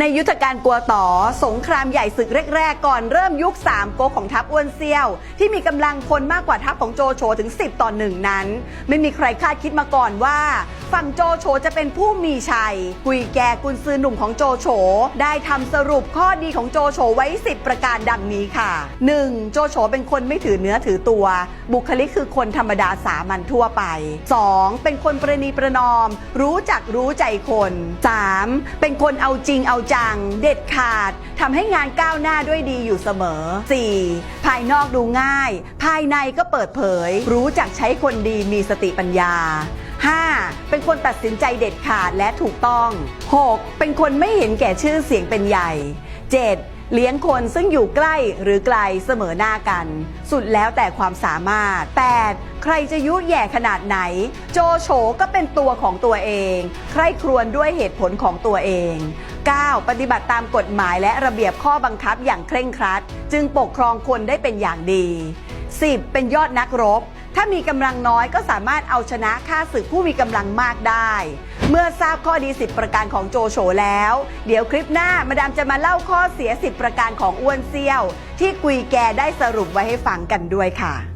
ในยุทธการกัวต่อสงครามใหญ่ศึกแรก ๆ ก่อนเริ่มยุค 3 โกของทัพอ้วนเซี่ยว ที่มีกำลังคนมากกว่าทัพของโจโฉถึง 10 ต่อหนึ่งนั้น ไม่มีใครคาดคิดมาก่อนว่าฝั่งโจโฉจะเป็นผู้มีชัย กุยแกกุนซือหนุ่มของโจโฉได้ทำสรุปข้อดีของโจโฉไว้ 10 ประการดังนี้ค่ะ 1. โจโฉเป็นคนไม่ถือเนื้อถือตัว บุคลิกคือคนธรรมดาสามัญทั่วไป 2. เป็นคนประนีประนอม รู้จักรู้ใจคน 3. เป็นคนเอาจริงเอาจัง เด็ดขาดทำให้งานก้าวหน้าด้วยดีอยู่เสมอ 4. ภายนอกดูง่าย ภายในก็เปิดเผย รู้จักใช้คนดีมีสติปัญญา 5. เป็นคนตัดสินใจเด็ดขาดและถูกต้อง 6. เป็นคนไม่เห็นแก่ชื่อเสียงเป็นใหญ่ 7. เลี้ยงคนซึ่งอยู่ใกล้หรือไกลเสมอหน้ากัน สุดแล้วแต่ความสามารถ 8. ใครจะยุแย่ขนาดไหน โจโฉก็เป็นตัวของตัวเอง ใครครวญด้วยเหตุผลของตัวเอง 9. ปฏิบัติตามกฎหมายและระเบียบข้อบังคับอย่างเคร่งครัด จึงปกครองคนได้เป็นอย่างดี 10. เป็นยอดนักรบ ถ้ามีกำลังน้อยก็สามารถเอาชนะข้าศึกผู้มีกำลังมากได้ เมื่อทราบข้อดี 10 ประการของโจโฉแล้ว เดี๋ยวคลิปหน้ามาดามจะมาเล่าข้อเสีย 10 ประการของอ้วนเซี่ยว ที่กุยแกได้สรุปไว้ให้ฟังกันด้วยค่ะ